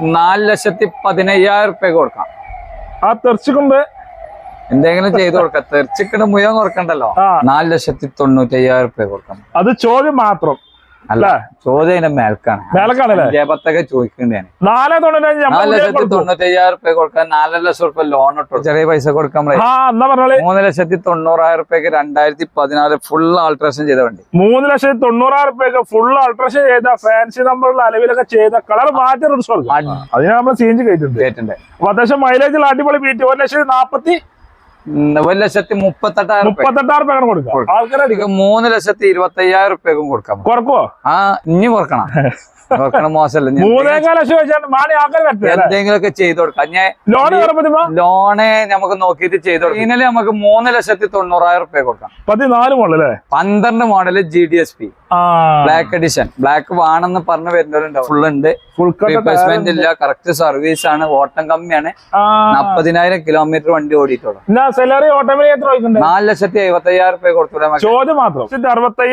നാല് ലക്ഷത്തി പതിനയ്യായിരം റുപ്യ കൊടുക്കാം. ആ തെറിച്ചുകൊണ്ട് എന്തെങ്കിലും ചെയ്തു കൊടുക്കാം. തെറിച്ചിക്കണ മുഴുവൻ കൊടുക്കണ്ടല്ലോ. നാല് ലക്ഷത്തി തൊണ്ണൂറ്റി അയ്യായിരം റുപ്യ കൊടുക്കാം. അത് ചോദ്യം മാത്രം. അല്ല ചോദ്യം മേൽക്കാണ്. മേലക്കാണല്ലേ? അഞ്ചേ പത്തൊക്കെ ചോദിക്കണ്ടേന് നാല് തൊണ്ണൂറ്റി അയ്യായിരം റുപ്യ കൊടുക്കാൻ നാലര ലക്ഷം റുപ്യ ലോൺ ഇട്ടു. ചെറിയ പൈസ കൊടുക്കാൻ മൂന്ന് ലക്ഷത്തി തൊണ്ണൂറായിരം റുപ്യക്ക് രണ്ടായിരത്തി പതിനാല് ഫുൾ ആൾട്രേഷൻ ചെയ്ത വണ്ടി. മൂന്ന് ലക്ഷത്തി തൊണ്ണൂറായിരം രൂപയ്ക്ക് ഫുൾ ആൾട്രേഷൻ ചെയ്ത ഫാൻസി നമ്പറുള്ള അലവിലൊക്കെ ചെയ്ത കളർ മാറ്റി റിസോൾട്ട് അതിന് നമ്മൾ ചേഞ്ച് കേട്ടിട്ടുണ്ട് അപ്പൊ അത്യാവശ്യം മൈലേജിൽ അടിപൊളി ബീറ്റ് ഒരു ലക്ഷത്തി നാപ്പത്തി ഒരു ലക്ഷത്തി മുപ്പത്തെട്ടായിരം മുപ്പത്തെട്ടായിരം രൂപ കൊടുക്കാം. കൊടുക്കാം. ആൾക്കാരെ ഇത് മൂന്ന് ലക്ഷത്തി ഇരുപത്തി അയ്യായിരം റുപ്യക്കും കൊടുക്കാം. കുറക്കോ ആ ഇനി കുറക്കണം. കുറക്കണം മോശമല്ല. എന്തെങ്കിലുമൊക്കെ ചെയ്ത് കൊടുക്കാം. ഞാൻ ലോണ് നമുക്ക് നോക്കിയിട്ട് ചെയ്തു കൊടുക്കാം. ഇന്നലെ നമുക്ക് മൂന്ന് ലക്ഷത്തി തൊണ്ണൂറായിരം റുപ്യ കൊടുക്കാം. പതിനാല് മോഡൽ പന്ത്രണ്ട് model G D S P black edition black വേണമെന്ന് പറഞ്ഞു വരുന്നവരുണ്ട് ഫുൾ ഉണ്ട്. ഫുൾ റീപ്ലേസ്മെന്റ് ഇല്ല. കറക്റ്റ് സർവീസ് ആണ്. ഓട്ടം കമ്മിയാണ്. നാപ്പതിനായിരം കിലോമീറ്റർ വണ്ടി ഓടിയിട്ടുള്ളൂ. നാല് ലക്ഷത്തി എഴുപത്തി അയ്യായിരം റുപ്യ കൊടുത്തു അറുപത്തി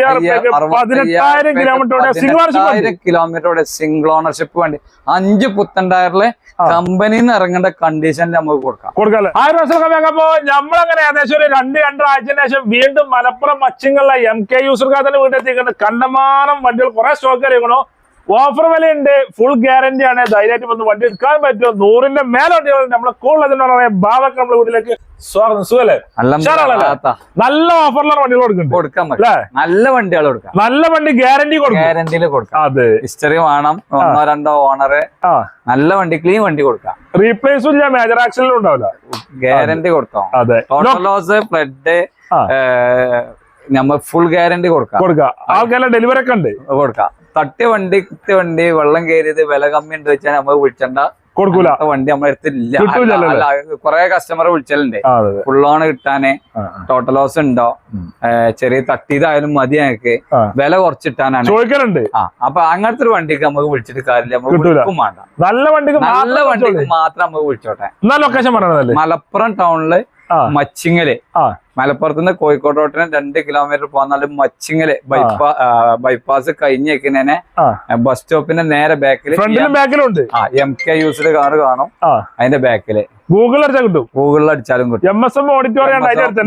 റുപ്യക്ക് കിലോമീറ്റർ സിംഗിൾ സിംഗിൾ ഓണർഷിപ്പ് വണ്ടി. അഞ്ച് പുത്തൻ ടയറിൽ കമ്പനിന്ന് ഇറങ്ങേണ്ട കണ്ടീഷനിൽ നമുക്ക് കൊടുക്കാം. കൊടുക്കാമല്ലോ നമ്മളങ്ങനെ ഏകദേശം ഒരു രണ്ട് രണ്ടാഴ്ച ശേഷം വീണ്ടും മലപ്പുറം മച്ചിങ്ങുള്ള എം കെ തന്നെ വീട്ടിലെത്തിക്കുന്നത് കണ്ടമാനം വണ്ടികൾ കുറെ സ്റ്റോക്ക് അറിയിക്കണോ ഓഫർ വിലയുണ്ട്. ഫുൾ ഗ്യാരണ്ടി ആണ്. ധൈര്യമായിട്ട് വന്ന് വണ്ടി എടുക്കാൻ പറ്റും. നൂറിന്റെ മേലെ വണ്ടികൾ നമ്മളെ കൂടുതൽ ബാബക്ക് നമ്മുടെ വീട്ടിലേക്ക് സ്വാഗതം. സുഖല്ലേ? നല്ല ഓഫറിലാണ് വണ്ടികൾ കൊടുക്കുന്നുണ്ട്. കൊടുക്കാൻ നല്ല വണ്ടികൾ കൊടുക്കാം. നല്ല വണ്ടി ഗ്യാരണ്ടി കൊടുക്കും. ഗ്യാരണ്ടിയിൽ കൊടുക്കാം. അതെ. ഹിസ്റ്ററി വേണം. ഒന്നോ രണ്ടോ ഓണറ് നല്ല വണ്ടി ക്ലീൻ വണ്ടി കൊടുക്കാം. റീപ്ലേസും ഇല്ല. മേജർ ആക്സിഡന്റും ഉണ്ടാവില്ല. ഗ്യാരണ്ടി കൊടുക്കാം അതെ. ലോസ് ഫ്ലഡ് നമ്മൾ ഫുൾ ഗ്യാരണ്ടി കൊടുക്കാം. കൊടുക്കാം. ആൾക്കാരെ ഡെലിവറി ഒക്കെ ഉണ്ട്. കൊടുക്കാം. തട്ടിയ വണ്ടി കുത്തിയ വണ്ടി വെള്ളം കയറിയത് വില കമ്മി ഉണ്ട് വെച്ചാൽ നമ്മൾ വിളിച്ചണ്ട. കൊടുക്കൂല. വണ്ടി നമ്മളെ അടുത്തില്ല കൊറേ കുറെ കസ്റ്റമർ വിളിച്ചലുണ്ട്. ലോൺ കിട്ടാന്. ടോട്ടൽ ലോസ് ഉണ്ടോ? ചെറിയ തട്ടിയതായാലും മതി ഞങ്ങൾക്ക് വില കുറച്ചിട്ടാനാണ്. ചോദിക്കലുണ്ട്. അപ്പൊ അങ്ങനത്തെ ഒരു വണ്ടിക്ക് നമുക്ക് വിളിച്ചിട്ട് കാര്യമില്ല. നമുക്ക്. വിളിക്കും വേണ്ട. നല്ല വണ്ടിക്ക് നല്ല വണ്ടി വണ്ടിക്ക് മാത്രം നമുക്ക് വിളിച്ചോട്ടെ. ലൊക്കേഷൻ മലപ്പുറം ടൗണിൽ മച്ചിങ്ങൽ. ആ. മലപ്പുറത്ത് നിന്ന് കോഴിക്കോട് റോട്ടിന് രണ്ട് കിലോമീറ്റർ പോന്നാലും മച്ചിങ്ങൽ. ബൈപ്പാ ബൈപ്പാസ് കഴിഞ്ഞേക്കുന്നതിനെ ബസ് സ്റ്റോപ്പിന്റെ നേരെ ബാക്കിൽ ബാക്കിലുണ്ട്. എം കെ യൂസ്ഡ് കാർ കാണും. അതിന്റെ ബാക്കിൽ. ഗൂഗിൾ അടിച്ചാൽ കിട്ടും. ഗൂഗിളിൽ അടിച്ചാലും കിട്ടും. M S M auditorium?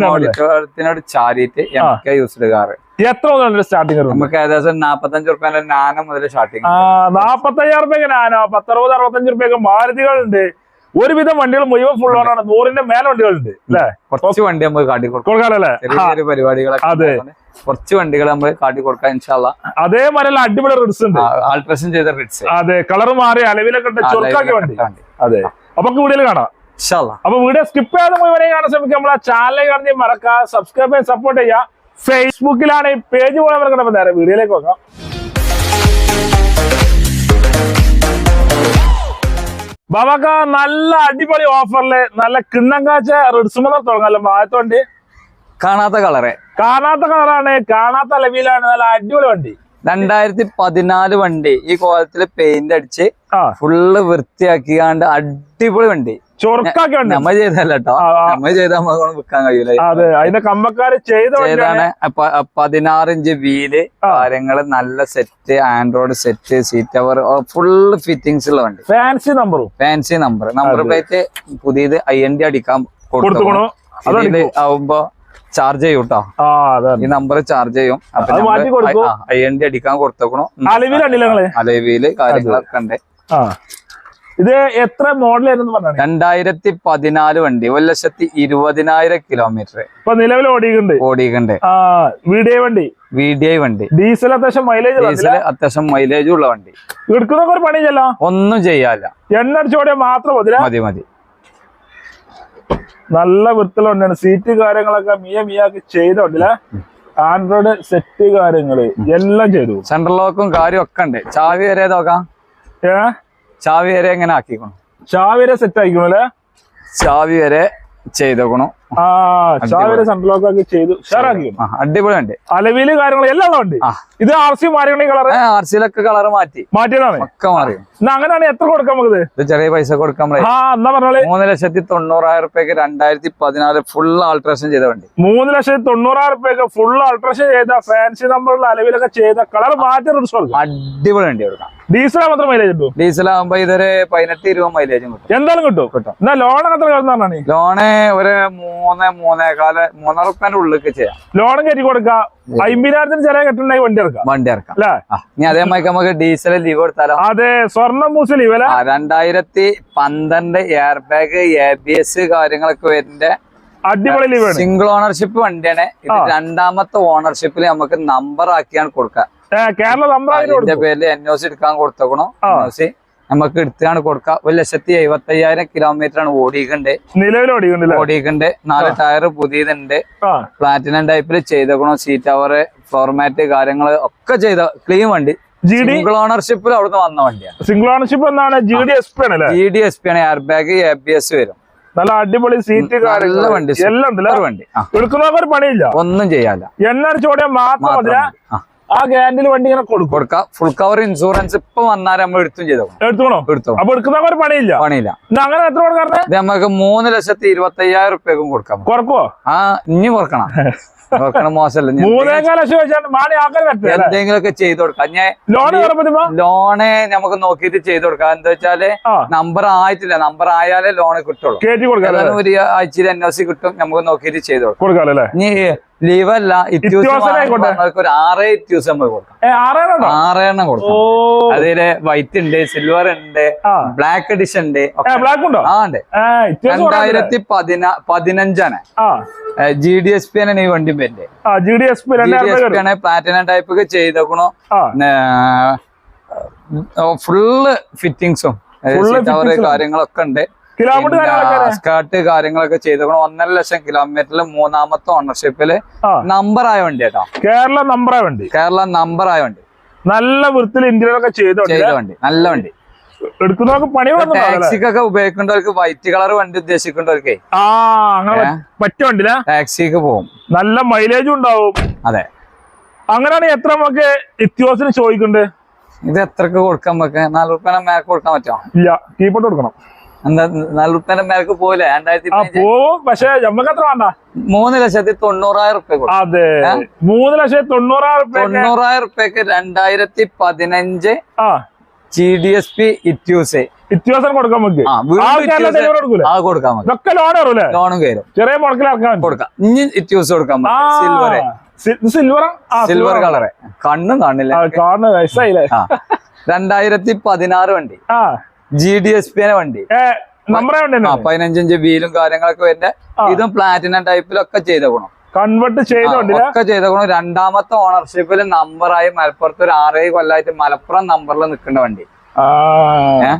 ഓഡിറ്റോറിയത്തിനോട് ചാരിയിട്ട് എം കെ യൂസ്ഡ് കാർ എത്ര മുതൽ സ്റ്റാർട്ടിംഗ് നമുക്ക് ഏകദേശം നാപ്പത്തഞ്ച് റുപ്യ നാന മുതൽ സ്റ്റാർട്ടിംഗ് ആ നാപ്പത്തയ്യായിരം റുപ്യക്ക് നാനോ പത്തറുപത് അറുപത്തഞ്ച് റുപ്യൊക്കെ മാരുതികളുണ്ട്. ഒരുവിധം വണ്ടികൾ മുഴുവൻ ഫുൾ ഓൺ ആണ്. നൂറിന്റെ മേലെ വണ്ടികളുണ്ട് അല്ലേ? കുറച്ച് വണ്ടി നമ്മൾ കാട്ടി കൊടുക്കാം. കൊടുക്കാനല്ലേ പരിപാടികളൊക്കെ അതെ. കുറച്ച് വണ്ടികൾ നമ്മൾ കാട്ടി കൊടുക്കാം ഇൻഷാല്ല അതേമാതിരി അടിപൊളി റിഡ്സ് ഉണ്ട്. ആൾട്രേഷൻ ചെയ്ത റിഡ്സ് അതെ കളർ മാറി അലവിലൊക്കെ ഉണ്ട്. ചുരുക്കാക്കിയ വണ്ടി. അതെ. അപ്പൊ കൂടുതൽ കാണാം. അപ്പൊ വീഡിയോ സ്കിപ്പ് ചെയ്യാതെ മുഴുവനെ കാണാൻ ശ്രമിക്കുക. നമ്മളെ ചാനൽ കാണുന്ന മറക്കുക സബ്സ്ക്രൈബ് ചെയ്യാൻ സപ്പോർട്ട് ചെയ്യുക. ഫേസ്ബുക്കിലാണ് ഈ പേജ് പോലെ മറക്കണം നേരെ വീഡിയോയിലേക്ക് നോക്കാം. ബാബാക്ക നല്ല അടിപൊളി ഓഫറിൽ നല്ല കിണ്ണങ്കാച്ച റിഡ്സ് മുതൽ തുടങ്ങല്ലോ ആദ്യത്തെ വണ്ടി? കാണാത്ത കളറ്. കാണാത്ത കളറാണ് കാണാത്ത ലവിയിലാണ് നല്ല അടിപൊളി വണ്ടി. രണ്ടായിരത്തി പതിനാല് വണ്ടി ഈ കോലത്തിൽ പെയിന്റ് അടിച്ച് ഫുള്ള് വൃത്തിയാക്കിയാണ്ട് അടിപൊളി വണ്ടി. ചൊറുക്കാക്കിയ നമ്മ ചെയ്തല്ല. നമ്മ ചെയ്ത നമുക്ക് വിൽക്കാൻ കഴിയൂല. അതെ അതിന്റെ കമ്പക്കാര് ചെയ്താണ് പതിനാറ് ഇഞ്ച് വീൽ കാര്യങ്ങൾ നല്ല സെറ്റ് ആൻഡ്രോയിഡ് സെറ്റ് സീറ്റ് അവർ ഫുള്ള് ഫിറ്റിംഗ്സ് ഉള്ള വണ്ടി. Fancy number fancy number number plate പുതിയത് ഐ എൻ ഡി അടിക്കാൻ കൊടുത്തു ആവുമ്പോ ചാർജ് ചെയ്യും കേട്ടോ ഈ നമ്പർ ചാർജ് ചെയ്യും. അപ്പൊ. ഐ എൻ ഡി അടിക്കാൻ കൊടുത്തേക്കണു. അലവിയിൽ കാര്യങ്ങളൊക്കെ ഉണ്ട്. ആ. ഇത് എത്ര മോഡൽ ആയിരുന്നു പറഞ്ഞാണ് രണ്ടായിരത്തി പതിനാല് വണ്ടി ഒരു ലക്ഷത്തി ഇരുപതിനായിരം കിലോമീറ്റർ ഇപ്പൊ നിലവിൽ ഓടിക്കണ്ട് ആ വീഡിയോ വണ്ടി. വീഡിയോ വണ്ടി. ഡീസൽ അത്യാവശ്യം മൈലേജ് ഡീസൽ അത്യാവശ്യം മൈലേജ് ഉള്ള വണ്ടി. എടുക്കുന്നൊക്കെ ഒരു പണി ചെല്ലാം ഒന്നും ചെയ്യാല്ല എണ്ണ അടിച്ചോടിയാൽ മാത്രം മതി മതി മതി. നല്ല വൃത്തിലുണ്ടാണ് വണ്ടിയാണ്. സീറ്റ് കാര്യങ്ങളൊക്കെ മിയ മിയാക്കി ചെയ്ത വണ്ടിയില്ല ആൻഡ്രോയിഡ് സെറ്റ് കാര്യങ്ങൾ എല്ലാം ചെയ്തു. സെൻട്രൽ ലോക്കും കാര്യം ഒക്കെ ഉണ്ട്. ചാവി വരെ നോക്കാം? ഏ? ചാവി വരെ എങ്ങനെ ആക്കിക്കണം? ചാവിരെ സെറ്റ് ആയിക്കണു അല്ലേ? ചാവി വരെ ചെയ്തോക്കണം. ആ ചാവിരെ സെൻട്രൽ ആക്കി ചെയ്തു. ഷെയറാക്കി അടിപൊളി വണ്ടി അലവിൽ കാര്യങ്ങൾ എല്ലാം ഉണ്ട്. ഇത് ആർ സി മാറി കളർ ആർ സിയിലൊക്കെ കളർ മാറ്റി. മാറ്റിയതാണ്. ഒക്കെ മാറി. അങ്ങനെയാണ് എത്ര കൊടുക്കാൻ നമുക്ക് ഇത്? ചെറിയ പൈസ കൊടുക്കാൻ മൂന്ന് ലക്ഷത്തി തൊണ്ണൂറായിരം റുപ്യക്ക് രണ്ടായിരത്തി പതിനാല് ഫുൾ ആൾട്രേഷൻ ചെയ്ത വണ്ടി. മൂന്ന് ലക്ഷത്തി തൊണ്ണൂറായിരം റുപ്യക്ക് ഫുൾ ആൾട്രേഷൻ ചെയ്ത ഫാൻസി നമ്പറുള്ള അലവിലൊക്കെ ചെയ്ത കളർ മാറ്റി അടിപൊളി വണ്ടി കൊടുക്കാം. ഡീസൽ മാത്രം മൈലേജ് കിട്ടും? ഡീസൽ ആകുമ്പോ ഇതൊരു പതിനെട്ട് ഇരുപത് മൈലേജും കിട്ടും. എന്തായാലും കിട്ടും? കിട്ടും. എന്നാ ലോൺ എത്ര കിടന്നാണ് ലോണ് ഒരു മൂന്ന് മൂന്നേകാൽ മൂന്നര റുപ്യന്റെ ഉള്ളിലേക്ക് ചെയ്യാം. ലോൺ കയറ്റി കൊടുക്കാം. അമ്പതിനായിരത്തിന് ചെറിയ കെട്ടുണ്ടായി വണ്ടി ഇറക്കാം വണ്ടി ഇറക്കാം അല്ലേ? ഇനി അതേമാതിരി നമുക്ക് ഡീസൽ ലീവ് കൊടുത്താലോ? അതെ സ്വർണം മൂസ് ലീവ് ആ, രണ്ടായിരത്തി പന്ത്രണ്ട് air bag A B S കാര്യങ്ങളൊക്കെ വരുന്ന അടിപൊളി സിംഗിൾ ഓണർഷിപ്പ് വണ്ടിയാണ്. ഇത് രണ്ടാമത്തെ ഓണർഷിപ്പിൽ നമുക്ക് നമ്പർ ആക്കിയാണ് കൊടുക്കുക. കേരള അതിന്റെ കൊടുക്കും. പേരിൽ എൻ ഒ സി എടുക്കാൻ കൊടുത്തേക്കണോ. നമുക്ക് എടുത്താണ് കൊടുക്കുക ഒരു ലക്ഷത്തി എഴുപത്തി അയ്യായിരം കിലോമീറ്റർ ആണ് ഓടിക്കണ്ട് നിലവിൽ ഓടിക്കണ്ട് നാല് ടയർ പുതിയതുണ്ട്. പ്ലാറ്റിനം ടൈപ്പിൽ ചെയ്തേക്കണോ. സീറ്റ് അവർ ഫോർമാറ്റ് കാര്യങ്ങൾ ഒക്കെ ചെയ്ത ക്ലീൻ വണ്ടി. സിംഗിൾ ഓണർഷിപ്പിൽ അവിടുന്ന് വന്ന വണ്ടിയാണ്. സിംഗിൾ ഓണർഷിപ്പ് എന്നാണ് ജി ഡി എസ് പി ആണ് ജി ഡി എസ് പി ആണ്. Air bag A B S വരും. നല്ല അടിപൊളി സീറ്റ് കാര്യങ്ങൾ വണ്ടി. എല്ലാം വണ്ടി. എടുക്കുന്നവർ പണിയില്ല. ഒന്നും ചെയ്യാല്ല എണ്ണ അടിച്ചോടിയാൽ മാത്രം മാത്രം മതി. മതി. ആ ഗ്യാരണ്ടിൽ വണ്ടി ഇങ്ങനെ കൊടുക്കും. കൊടുക്കാം. ഫുൾ കവർ ഇൻഷുറൻസ് ഇപ്പൊ വന്നാൽ നമ്മൾ എടുത്തും ചെയ്തോ എടുത്തോണോ എടുത്തോ അപ്പൊ എടുക്കുന്ന ഒരു പണിയില്ല? പണിയില്ല. അങ്ങനെ എത്ര കൊടുക്കാറ് ഇത് നമുക്ക് മൂന്ന് ലക്ഷത്തി ഇരുപത്തി അയ്യായിരം റുപ്യക്കും കൊടുക്കാം. കുറക്കുവോ? ആ ഇനി കുറക്കണം. എന്തെങ്കിലുമൊക്കെ ചെയ്ത് കൊടുക്കാം. ഞാൻ ലോണ് നമുക്ക് നോക്കിയിട്ട് ചെയ്ത് കൊടുക്കാം. എന്താ വെച്ചാൽ നമ്പർ ആയിട്ടില്ല. നമ്പർ ആയാലേ ലോണ് കിട്ടുള്ളൂ. കൊടുക്കാം ഒരു ആഴ്ചയിൽ എൻ ഒ സി കിട്ടും. നമുക്ക് നോക്കിയിട്ട് ചെയ്ത് കൊടുക്കാം. ഇനി ലീവ് അല്ല ഇത്യൂസിനെ ആയിക്കോട്ടെ. ഇത്യൂസ് ഒരു ആറേ ഇത്യൂസ് നമുക്ക് കൊടുക്കാം. ആറെണ്ണം കൊടുക്കാം. അതിൽ വൈറ്റ് ഉണ്ട് സിൽവർ ഉണ്ട് ബ്ലാക്ക് എഡിഷൻ ഉണ്ട് ആ ഉണ്ട്? രണ്ടായിരത്തി പതിനാ പതിനഞ്ചാണ്. ജി ഡി എസ് പി ആണ് ഈ വണ്ടി ആ G D S P G D S P ആണ് പ്ലാറ്റിനം ടൈപ്പ് ചെയ്തേക്കണോ. ഫുള്ള് ഫിറ്റിങ്സും. കാര്യങ്ങളൊക്കെ ഉണ്ട്. സ്കേർട്ട് കാര്യങ്ങളൊക്കെ ചെയ്തേക്കണം ഒന്നര ലക്ഷം കിലോമീറ്ററിൽ മൂന്നാമത്തെ ഓണർഷിപ്പിൽ നമ്പർ ആയ വണ്ടി കേട്ടോ കേരള നമ്പർ ആയ വണ്ടി. കേരള നമ്പർ ആയ വണ്ടി. നല്ല വൃത്തിൽ ഇന്ത്യയിലൊക്കെ ഒക്കെ ചെയ്ത വണ്ടി. നല്ല വണ്ടി. എടുക്കുന്നവർക്ക് പണികളൊന്നും ടാക്സിക്കൊക്കെ ഉപയോഗിക്കേണ്ടവർക്ക് വൈറ്റ് കളർ വണ്ടി ഉദ്ദേശിക്കേണ്ടവർക്ക് ആ അങ്ങനെ? പറ്റ ടാക്സിക്ക് പോകും നല്ല മൈലേജും ഉണ്ടാവും. അതെ. അങ്ങനെയാണ് എത്ര നമുക്ക് ഇത്യോസിന് ചോദിക്കുന്നുണ്ട്? ഇത് എത്രക്ക് കൊടുക്കാൻ നമുക്ക് നാല് റുപ്യ മേക്ക് കൊടുക്കാൻ പറ്റുമോ? ഇല്ല കീപ്പോട്ട് കൊടുക്കണം. മേലേക്ക് പോലെ രണ്ടായിരത്തി ആ പോവും പക്ഷെ നമുക്ക് എത്ര വേണ്ട. മൂന്ന് ലക്ഷത്തി തൊണ്ണൂറായിരം റുപ്യ അതെ. മൂന്ന് ലക്ഷത്തി തൊണ്ണൂറായിരം തൊണ്ണൂറായിരം റുപ്യക്ക് രണ്ടായിരത്തി പതിനഞ്ച് G D S P Etios ഇത്യോസം കൊടുക്കാൻ മതി ഇതൊക്കെ ലോൺ ലോണും കയറും ചെറിയ കൊടുക്കാം. ഇനി ഇറ്റ്യൂസ് കൊടുക്കാൻ സിൽവറെ സിൽവർ സിൽവർ കളറ് കണ്ണും കാണില്ല. കാണുന്ന രണ്ടായിരത്തി പതിനാറ് വണ്ടി. ആ. ജി ഡി എസ് പി വണ്ടി. പതിനഞ്ചിഞ്ച് വീലും കാര്യങ്ങളൊക്കെ വരുന്ന ഇതും പ്ലാറ്റിനം ടൈപ്പിലൊക്കെ ചെയ്തേക്കണം കൺവെർട്ട് ചെയ്തോണ്ടില്ല ഒക്കെ ഗുണം. രണ്ടാമത്തെ ഓണർഷിപ്പിൽ നമ്പറായി മലപ്പുറത്ത് ഒരു ആറേഴ് കൊല്ലായിട്ട് മലപ്പുറം നമ്പറിൽ നിൽക്കേണ്ട വണ്ടി. ആ. ഏ?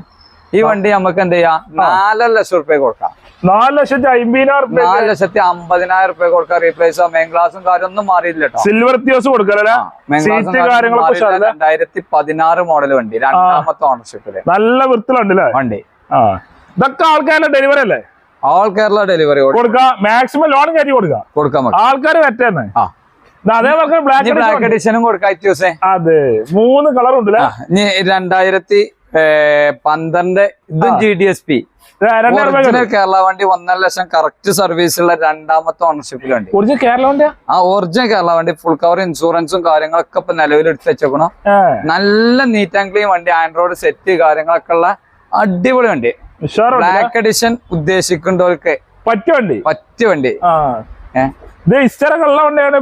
ഈ വണ്ടി നമുക്ക് എന്ത് ചെയ്യാം? നാലര ലക്ഷം റുപ്യ കൊടുക്കാം. നാല് ലക്ഷത്തി അമ്പതിനായിരം നാല് ലക്ഷത്തി അമ്പതിനായിരം റുപ്യ കൊടുക്കാം. റീപ്ലേസ് മെയിൻ ക്ലാസും കാര്യമൊന്നും മാറിയില്ല സിൽവർ ത്യോസ് കൊടുക്കാം? രണ്ടായിരത്തി പതിനാറ് മോഡൽ വണ്ടി. രണ്ടാമത്തെ ഓണർഷിപ്പിൽ നല്ല വൃത്തിലുണ്ടല്ലേ വണ്ടി. ഇതൊക്കെ ആൾക്കാരുടെ ഡെലിവറി അല്ലേ? ഓൾ കേരള ഡെലിവറി കൊടുക്കാം. മാക്സിമം ലോൺ കയറ്റി കൊടുക്കാം. കൊടുക്കാം ആൾക്കാർ പറ്റുന്നേ ആ. അതേപോലെ ബ്ലാക്ക് എഡിഷനും കൊടുക്കാം അതെ. മൂന്ന് കളർ ഉണ്ടല്ലേ? രണ്ടായിരത്തി പന്ത്രണ്ട് ഇതും G D S P original Kerala വണ്ടി ഒന്നര ലക്ഷം കറക്റ്റ് സർവീസ് ഉള്ള രണ്ടാമത്തെ ഓണർഷിപ്പിൽ വണ്ടി. കുറച്ച് കേരള വണ്ടി ആ ഒറിജിനൽ കേരള വണ്ടി ഫുൾ കവർ ഇൻഷുറൻസും കാര്യങ്ങളൊക്കെ ഇപ്പൊ നിലവിൽ എടുത്ത് വെച്ചേക്കണം. നല്ല നീറ്റ് ആൻഡ് ക്ലീൻ വണ്ടി ആൻഡ്രോയിഡ് സെറ്റ് കാര്യങ്ങളൊക്കെ ഉള്ള അടിപൊളി വണ്ടി. ബ്ലാക്ക് എഡിഷൻ ഉദ്ദേശിക്കുന്നവർക്ക് പറ്റ വണ്ടി? പറ്റിയ വണ്ടി. ആ. ഏഹ് ഇത് ഇസ്റ്ററൊക്കെ ഉള്ള വണ്ടിയാണ്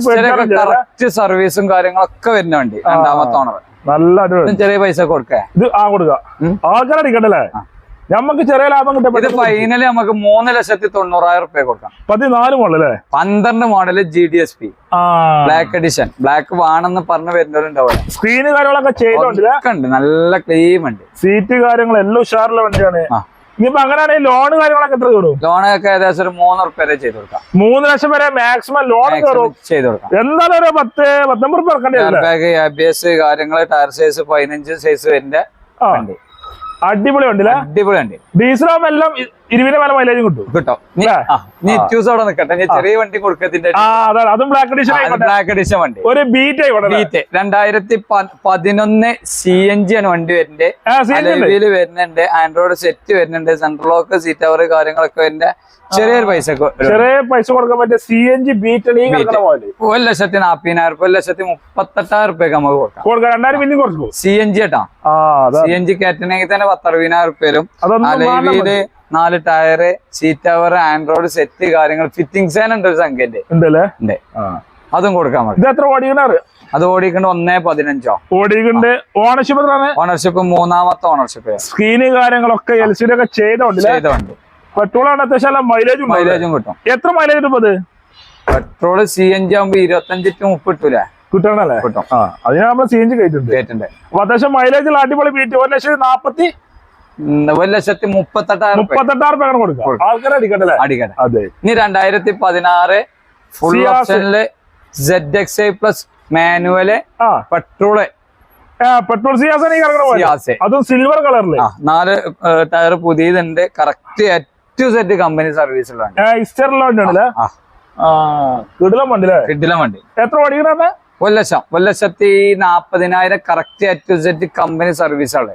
കറക്റ്റ് സർവീസും കാര്യങ്ങളൊക്കെ വരുന്ന വണ്ടി രണ്ടാമത്തെ ഓണർ നല്ല അടിപൊളി. ചെറിയ പൈസ കൊടുക്ക. ഇത് ആ കൊടുക്കാം. ഉം. ആൾക്കാരെ അടിക്കണ്ടല്ലേ? ഞമ്മക്ക് ചെറിയ ലാഭം ഇത് കിട്ടും ഫൈനലി നമുക്ക് മൂന്ന് ലക്ഷത്തി തൊണ്ണൂറായിരം റുപ്യ കൊടുക്കാം. പതിനാല് മോളല്ലേ പന്ത്രണ്ട് model G D S P black edition black വേണമെന്ന് പറഞ്ഞു വരുന്നവരുണ്ടാവും സ്ക്രീന് കാര്യങ്ങളൊക്കെ ഉണ്ട് നല്ല ക്ലീം ഉണ്ട്. സീറ്റ് കാര്യങ്ങൾ എല്ലാം ഉഷാറുള്ള വണ്ടിയാണ്. ഇനിയിപ്പോ അങ്ങനെയാണെങ്കിൽ ലോൺ കാര്യങ്ങളൊക്കെ എത്ര കയറും? ലോണൊക്കെ ഏകദേശം ഒരു മൂന്ന് റുപ്യ വരെ ചെയ്ത് കൊടുക്കാം. മൂന്ന് ലക്ഷം വരെ മാക്സിമം ലോൺ കയറും. ചെയ്ത് കൊടുക്കാം. എന്തായാലും ഒരു പത്ത് പത്തൊമ്പത് ഇറക്കേണ്ടി എബിഎസ് കാര്യങ്ങൾ ടയർ സൈസ് പതിനഞ്ച് സൈസ് വരുന്ന അടിപൊളി ഉണ്ട് അടിപൊളി ഉണ്ട് ഡീസലാകുമ്പോ എല്ലാം ഇരുപതിന് പല മൈലേജും കിട്ടും. കിട്ടും. നീ ല്ലേ? ആ നീ അവിടെ നിൽക്കട്ടെ ഞാൻ ചെറിയ വണ്ടി കൊടുക്കത്തിന്റെ അതും ബ്ലാക്ക് എഡിഷൻ ബ്ലാക്ക് എഡിഷൻ വണ്ടി. ഒരു ബീറ്റ് ആയിക്കോട്ടെ ബീറ്റ് രണ്ടായിരത്തി പതിനൊന്ന് സി എൻ ജി ആണ് വണ്ടി ഉണ്ട്. വരുന്നുണ്ട്. ആൻഡ്രോയിഡ് സെറ്റ് വരുന്നുണ്ട്. സെൻട്രൽ ലോക്ക് സീറ്റ് അവർ കാര്യങ്ങളൊക്കെ വരുന്നുണ്ട്. ചെറിയൊരു പൈസ ചെറിയ പൈസ കൊടുക്കാൻ പറ്റിയ സി എൻ ജി ബീറ്റ് ഒരു ലക്ഷത്തി നാപ്പതിനായിരം റുപ്യ ഒരു ലക്ഷത്തി മുപ്പത്തെട്ടായിരം റുപ്യക്ക് നമുക്ക് കൊടുക്കാം. കൊടുക്കാം. രണ്ടായിരം പിന്നെ കൊടുക്കും സി എൻ ജി അതാ. സി എൻ ജി കയറ്റണമെങ്കിൽ തന്നെ പത്തറുപതിനായിരം റുപ്യയിലും അതൊന്നും അലവിൽ നാല് ടയറ് സീറ്റ് അവർ ആൻഡ്രോയിഡ് സെറ്റ് കാര്യങ്ങൾ. ഫിറ്റിംഗ്സ് ഉണ്ട് ഒരു സംഖ്യന്റെ ഉണ്ടല്ലേ? ഉണ്ട്. അതും കൊടുക്കാൻ പറ്റും ഇത് എത്ര ഓടിക്കണ അത് ഓടിക്കണ്ട ഒന്നേ പതിനഞ്ചോ. ഓടിക്കണ്ട് ഓണർഷിപ്പ് എത്രയാണ്? ഓണർഷിപ്പ് മൂന്നാമത്തെ ഓണർഷിപ്പ് സ്ക്രീന് കാര്യങ്ങളൊക്കെ എൽ സി ഒക്കെ ചെയ്തോണ്ട് ചെയ്ത വണ്ടി പെട്രോൾ ആണ് അത്യാവശ്യം മൈലേജും മൈലേജും കിട്ടും. എത്ര മൈലേജ് കിട്ടും അത്? പെട്രോൾ സി എൻ ജി ആകുമ്പോ ഇരുപത്തഞ്ച് ടു മുപ്പിട്ടൂലേ കിട്ടണല്ലേ? കിട്ടും. അതിനാ നമ്മൾ സി എൻ ജി കയറ്റുണ്ട് അപ്പൊ അത്യാവശ്യം മൈലേജ് അടിപൊളി ബീറ്റ് ഒരു ലക്ഷത്തി നാപ്പത്തി ഒരു ലക്ഷത്തി മുപ്പത്തെട്ടായിരം മുപ്പത്തെട്ടായിരം രൂപ കൊടുക്കാം. ആൾക്കാരെ അടിക്കണ്ടല്ലേ അടിക്കട്ടെ. അതെ. ഇനി രണ്ടായിരത്തി പതിനാറ് ഫുൾ. ഓപ്ഷനിൽ Z X I plus manual petrol petrol Ciaz അതും സിൽവർ കളറിൽ നാല് ടയർ പുതിയതുണ്ട്. കറക്റ്റ് ഏറ്റവും സെറ്റ് കമ്പനി സർവീസിലാണ് ഇസ്റ്ററിലുണ്ടല്ലേ വണ്ടി. കിടിലം വണ്ടി എത്ര ഓടിക്കണേ ഒരു ലക്ഷം. ഒരു ലക്ഷത്തി നാപ്പതിനായിരം കറക്റ്റ് അറ്റുസെറ്റ് സെറ്റ് കമ്പനി സർവീസാണ്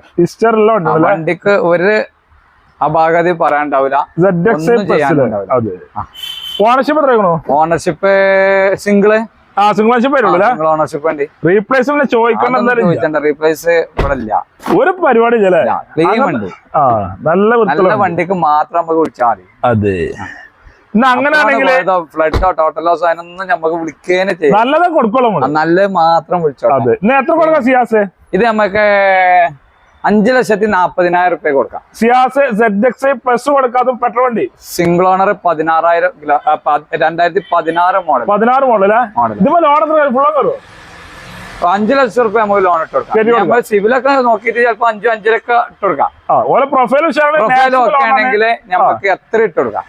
ആണ്. വണ്ടിക്ക് ഒരു അപാകത പറയാണ്ടാവില്ല. ഓണർഷിപ്പ് എത്രയാണോ ഓണർഷിപ്പ് സിംഗിൾ ഒരു പരിപാടി നല്ല. വണ്ടിക്ക് മാത്രം നമുക്ക് വിളിച്ചാൽ മതി. അതെ. അങ്ങനെയാണെങ്കിൽ ഫ്ലഡോ ലോസ് അതിനൊന്നും നമുക്ക് വിളിക്കേനെ ചെയ്യും നല്ലത് കൊടുക്കുള്ളൂ നല്ലത് മാത്രം വിളിച്ചോ അതെ. ഇന്ന് എത്ര കൊടുക്കാം സിയാസ്? ഇത് നമുക്ക് അഞ്ചു ലക്ഷത്തി നാപ്പതിനായിരം റുപ്യ കൊടുക്കാം. സിയാസ് സെഡ് എക്സ് പ്ലസ് കൊടുക്കാതും പെട്രോൾ വണ്ടി. സിംഗിൾ ഓണർ പതിനാറായിരം രണ്ടായിരത്തി പതിനാറ് മോഡൽ പതിനാറ് മോഡലേ മോഡൽ ഇതിപ്പോ ലോൺ എത്ര ഫുള്ളോ കയറുമോ അഞ്ചു ലക്ഷം റുപ്യ നമുക്ക് ലോൺ ഇട്ട് കൊടുക്കാം. നമ്മൾ സിവിലൊക്കെ നോക്കിയിട്ട് ചിലപ്പോ അഞ്ചു അഞ്ചരൊക്കെ ഇട്ട് കൊടുക്കാം പ്രൊഫൈൽ ഒക്കെ ആണെങ്കിൽ നമുക്ക് എത്ര ഇട്ട് കൊടുക്കാം.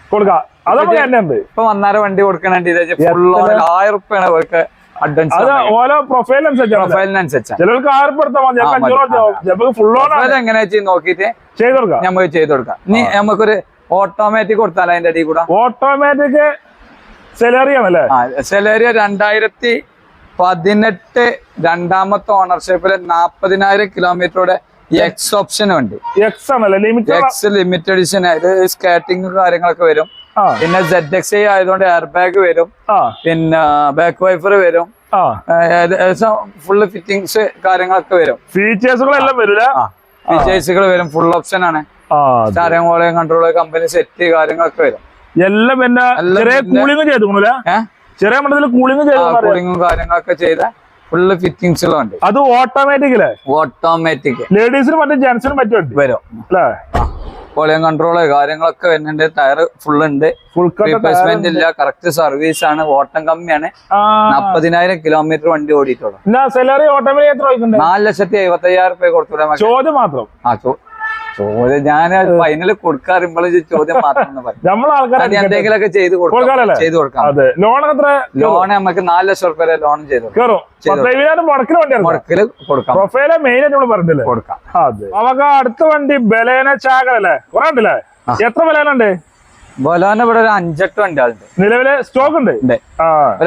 ഇപ്പൊ വന്നാര വണ്ടി കൊടുക്കണുണ്ട് ഫുൾ ആയിരം റുപ്യാണ് അവർക്ക് എങ്ങനെയാ നമുക്ക് ചെയ്ത് കൊടുക്കാം. ഇനി നമുക്കൊരു ഓട്ടോമാറ്റിക് കൊടുത്താൽ അതിന്റെ അടി കൂടെ? ഓട്ടോമാറ്റിക് സെലറിയാണല്ലേ സെലറിയ ആ സെലേരിയ രണ്ടായിരത്തി പതിനെട്ട് രണ്ടാമത്തെ ഓണർഷിപ്പിൽ നാപ്പതിനായിരം കിലോമീറ്ററോടെ എക്സ് ഓപ്ഷൻ ഉണ്ട്. എക്സ് ആണല്ലേ? എക്സ് ലിമിറ്റഡ് എഡിഷൻ ഇത് സ്കാറ്റിംഗ് കാര്യങ്ങളൊക്കെ വരും. പിന്നെ സെഡ് എക്സ് ഐ ആയതുകൊണ്ട് എയർ ബാഗ് വരും. പിന്നെ ബാക്ക് വൈഫർ വരും ഏകദേശം ഫുള്ള് ഫിറ്റിംഗ്സ് കാര്യങ്ങളൊക്കെ വരും. ഫീച്ചേഴ്സുകളെല്ലാം വരില്ല ഫീച്ചേഴ്സുകൾ വരും. ഫുൾ ഓപ്ഷൻ ആണ്. Steering volume control company set കാര്യങ്ങളൊക്കെ വരും. എല്ലാം പിന്നെ കൂളിംഗ് ചെയ്തു ചെറിയ മണ്ടത്തിൽ കൂളിംഗ് കൂളിംഗും കാര്യങ്ങളൊക്കെ ചെയ്ത ഫുള്ള് ഫിറ്റിങ്സ് ഉണ്ട്. അത് ഓട്ടോമാറ്റിക് അല്ലേ ഓട്ടോമാറ്റിക് ലേഡീസിനും മറ്റും മറ്റും ഉണ്ട് വരും. അല്ലേ വോളിയം കൺട്രോൾ കാര്യങ്ങളൊക്കെ വരുന്നുണ്ട്. ടയർ ഫുൾ ഉണ്ട്. ഫുൾ റീപ്ലേസ്മെന്റ് ഇല്ല. കറക്റ്റ് സർവീസ് ആണ്. ഓട്ടം കമ്മിയാണ്. നാപ്പതിനായിരം കിലോമീറ്റർ വണ്ടി ഓടിയിട്ടുള്ളൂ. നാല് ലക്ഷത്തി എഴുപത്തി അയ്യായിരം രൂപ കൊടുത്തു? ചോദ്യം മാത്രം. ആ ചോദ്യം ഞാൻ ഫൈനൽ കൊടുക്കാറുമ്പോൾ ചോദ്യം മാത്രം അത് എന്തെങ്കിലുമൊക്കെ ചെയ്ത് കൊടുക്കാം. ചെയ്ത് കൊടുക്കാം. ലോൺ എത്ര ലോൺ നമുക്ക് നാല് ലക്ഷം റുപ്യ വരെ ലോൺ ചെയ്ത് മുടക്കിൽ കൊടുക്കാം. പ്രൊഫൈലെ മെയിൻ ആയിട്ട് പറഞ്ഞില്ലേ കൊടുക്കാം. നമുക്ക് അടുത്ത വണ്ടി ബലേന ചാകലല്ലേ കുറെ ഉണ്ടല്ലേ എത്ര എത്ര ബലേനുണ്ട് ബലോന ഇവിടെ ഒരു അഞ്ചെട്ട് വണ്ടി ആളുണ്ട് നിലവിൽ സ്റ്റോക്ക് ഉണ്ട്?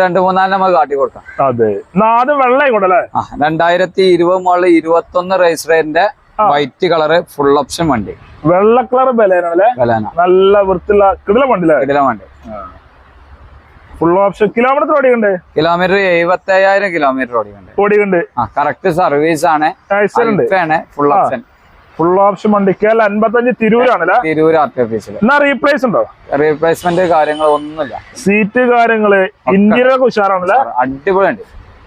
രണ്ടു മൂന്നാൽ നമുക്ക് കാട്ടി കൊടുക്കാം. അതെ. ആദ്യം വെള്ളം ആയിക്കോട്ടെ രണ്ടായിരത്തി ഇരുപത് മുകളിൽ ഇരുപത്തൊന്ന് ഒന്ന് ആ. വൈറ്റ് കളറ് ഫുൾ ഓപ്ഷൻ വണ്ടി. വെള്ള കളർ ബലേനല്ലേ ബലാന. നല്ല വൃത്തിയുള്ള കിടില വണ്ടില്ലേ? കിടില വണ്ടി. ഫുൾ ഓപ്ഷൻ കിലോമീറ്റർ ഓടിയുണ്ട് കിലോമീറ്റർ എഴുപത്തി അയ്യായിരം കിലോമീറ്റർ ഓടിയുണ്ട് ഓടിയുണ്ട് ആ കറക്റ്റ് സർവീസ് ആണ്. ഉണ്ട് ഫുൾ ഓപ്ഷൻ ഫുൾ ഓപ്ഷൻ വണ്ടി. കേരള അൻപത്തഞ്ച് തിരൂരാണല്ലേ തിരൂർ ആർ ടി ഓഫീസിൽ എന്നാ റീപ്ലേസ് ഉണ്ടോ? റീപ്ലേസ്മെന്റ് കാര്യങ്ങൾ ഒന്നുമില്ല സീറ്റ് കാര്യങ്ങൾ ഇന്ത്യയിലൊക്കെ ഉഷാറാണല്ലേ? അടിപൊളി ഉണ്ട്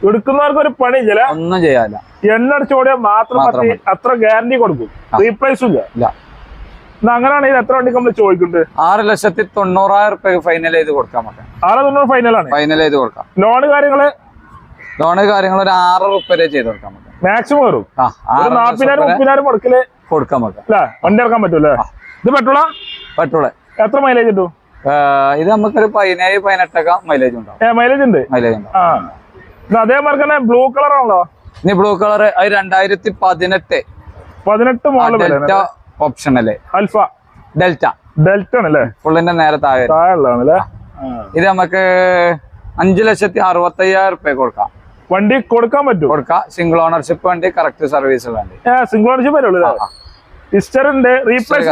എടുക്കുന്നവർക്ക് ഒരു പണി ചില ഒന്നും ചെയ്യാല്ല എണ്ണ അടിച്ചോടിയാൽ മാത്രം മാത്രം മതി മതി. അത്ര ഗ്യാരണ്ടി കൊടുക്കും. റീപ്ലേസും ഇല്ല. അങ്ങനെയാണെങ്കിൽ എത്ര വണ്ടി നമ്മൾ ചോദിക്കുന്നുണ്ട്? ആറ് ലക്ഷത്തി തൊണ്ണൂറായിരം റുപ്യ ഫൈനൽ ചെയ്ത് കൊടുക്കാം നമുക്ക് ആറ് തൊണ്ണൂറ് ഫൈനലാണ് ഫൈനൽ ചെയ്ത് കൊടുക്കാം. ലോണ് കാര്യങ്ങൾ? ലോണ് കാര്യങ്ങൾ ഒരു ആറ് റുപ്യ വരെ ചെയ്ത് കൊടുക്കാം നമുക്ക് മാക്സിമം കയറും ആറ് നാപ്പതിനായിരം മുപ്പതിനായിരം മുടക്കിൽ കൊടുക്കാൻ പറ്റും. അല്ലേ? വണ്ടി ഇറക്കാൻ പറ്റൂല്ലേ ഇത് പെട്രോളാ? പെട്രോൾ. എത്ര മൈലേജ് കിട്ടും? ഇത് നമുക്കൊരു പതിനേഴ് പതിനെട്ടൊക്കെ മൈലേജ് ഉണ്ടാവും. മൈലേജ് ഉണ്ട്. മൈലേജ് ഉണ്ടാവും. അതേമാതിരി തന്നെ ബ്ലൂ കളർ ആണല്ലോ. ഇനി ബ്ലൂ കളർ അത് രണ്ടായിരത്തി പതിനെട്ട്. പതിനെട്ട് ഡെൽറ്റ ഓപ്ഷൻ അല്ലേ? അൽഫ ഡെൽറ്റ ഡെൽറ്റ ആണല്ലേ? ഫുള്ളിന്റെ നേരെ താഴെ. താഴെ ഇത് നമുക്ക് അഞ്ചു ലക്ഷത്തി അറുപത്തി അയ്യായിരം റുപ്യ കൊടുക്കാം. വണ്ടി കൊടുക്കാൻ പറ്റും? കൊടുക്കാം. സിംഗിൾ ഓണർഷിപ്പ് വണ്ടി കറക്റ്റ് സർവീസ് വേണ്ടി. സിംഗിൾ ഓണർഷിപ്പ് വരുള്ളൂ റീപ്ലേസ്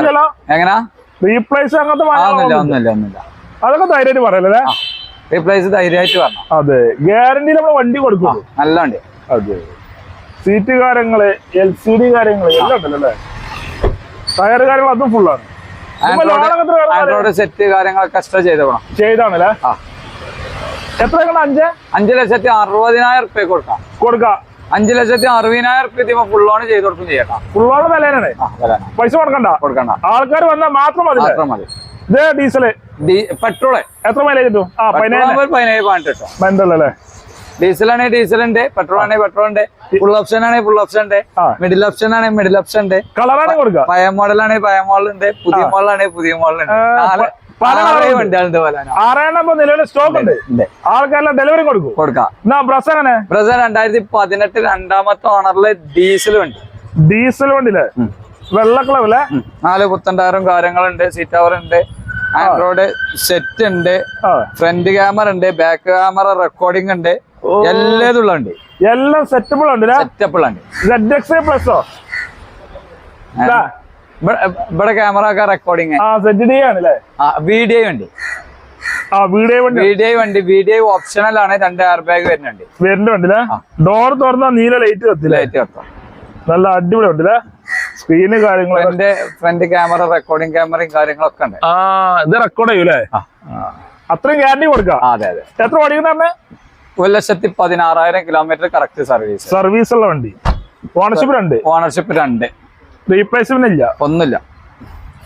എങ്ങനാ? റീപ്ലേസ് അങ്ങനത്തെ ആ വാങ്ങാൻ ഒന്നുമില്ല ഒന്നുമില്ല ഒന്നുമില്ല. അതൊക്കെ ധൈര്യമായിട്ട് പറയല്ലേ? റീപ്ലേസ് ധൈര്യമായിട്ട് പറഞ്ഞു അതെ. ഗ്യാരണ്ടി നമ്മൾ വണ്ടി കൊടുക്കും. നല്ല വണ്ടി. അതെ. സീറ്റ് കാര്യങ്ങൾ എൽ സി ഡി കാര്യങ്ങൾ എല്ലാം ഉണ്ടല്ലോ ടയർ കാര്യങ്ങൾ അതും ഫുള്ളാണ് ആൻഡ്രോയിഡ് സെറ്റ് കാര്യങ്ങളൊക്കെ എക്സ്ട്രാ ചെയ്തോണം ചെയ്താണല്ലേ. എത്ര അഞ്ച്? അഞ്ചു ലക്ഷത്തി അറുപതിനായിരം റുപ്യ കൊടുക്കാം. കൊടുക്കാം. അഞ്ചു ലക്ഷത്തി അറുപതിനായിരം റുപ്യ ഇതിപ്പോ ഫുൾ ഓൺ ചെയ്ത് കൊടുക്കും ചെയ്യട്ടാ. ഫുള്ളോളം വിലയാണ്. ആ വില പൈസ കൊടുക്കണ്ട. കൊടുക്കണ്ട. ആൾക്കാർ വന്നാൽ മാത്രം മതി മാത്രം മതി. ഇതേ ഡീസൽ. പെട്രോൾ. എത്ര മൈലേജ് കിട്ടും? ആ പതിനേഴ് പതിനേഴ് പോയിന്റ് കിട്ടും. ബന്ധല്ലേ ഡീസൽ ആണെങ്കിൽ ഡീസൽ ഉണ്ട് പെട്രോൾ ആണെങ്കിൽ പെട്രോൾ ഉണ്ട് ഫുൾ ഓപ്ഷൻ ആണെങ്കിൽ ഫുൾ ഓപ്ഷൻ ഉണ്ട്. മിഡിൽ ഓപ്ഷൻ ആണെങ്കിൽ മിഡിൽ ഓപ്ഷൻ ഉണ്ട് പഴയ മോഡൽ ആണെങ്കിൽ പഴയ മോഡൽ ഉണ്ട് പുതിയ മോഡൽ ആണെങ്കിൽ പുതിയ മോഡൽ ഉണ്ട്. ഡെലിവറി കൊടുക്കും. കൊടുക്കാം. ബ്രസ് ബ്രസർ രണ്ടായിരത്തി പതിനെട്ട് രണ്ടാമത്തെ ഓണറിൽ ഡീസൽ വണ്ടി ഡീസൽ വണ്ടിയില്ലേ ഉം. വെള്ള കളറല്ലേ. നാല് പുത്തണ്ടായിരം കാര്യങ്ങളുണ്ട് സീറ്റ് കവർ ഉണ്ട്. ആൻഡ്രോയിഡ് സെറ്റ് ഉണ്ട് ഫ്രണ്ട് ക്യാമറ ഉണ്ട് ബാക്ക് ക്യാമറ റെക്കോർഡിംഗ് ഉണ്ട്. എല്ലാതുള്ള ഉണ്ട് എല്ലാം സെറ്റബിൾ ഉണ്ട് സെറ്റപ്പ് ഉണ്ട് പ്ലസോ ഇവിടെ ക്യാമറ ഒക്കെ റെക്കോർഡിംഗ് വീഡിയോ ഉണ്ട്. വീഡിയോ ഉണ്ട്. വീഡിയോ ഓപ്ഷണൽ ആണ്. രണ്ട് എയർ ബാഗ് വരുന്നുണ്ട് വരുന്നുണ്ട് ഡോർ തുറന്നാ നീല ലൈറ്റ് കത്തില്ല? ലൈറ്റ് വെക്കാം നല്ല അടിപൊളി ഉണ്ടല്ലേ സ്ക്രീന് കാര്യങ്ങൾ എന്റെ ഫ്രണ്ട് ക്യാമറ റെക്കോർഡിംഗ് ക്യാമറയും കാര്യങ്ങളൊക്കെ ഉണ്ട്. ആ ഇത് റെക്കോർഡ് ചെയ്യൂലേ? അത്രയും ഗ്യാരണ്ടി കൊടുക്കാം? അതെ അതെ. എത്ര ഓടിക്കുന്ന ഒരു ലക്ഷത്തി പതിനാറായിരം കിലോമീറ്റർ കറക്റ്റ് സർവീസ് സർവീസ് ഉള്ള വണ്ടി. ഓണർഷിപ്പ് രണ്ട്? ഓണർഷിപ്പ് രണ്ട്. റീപ്ലേസ്മെന്റ് ഇല്ല? ഒന്നുമില്ല.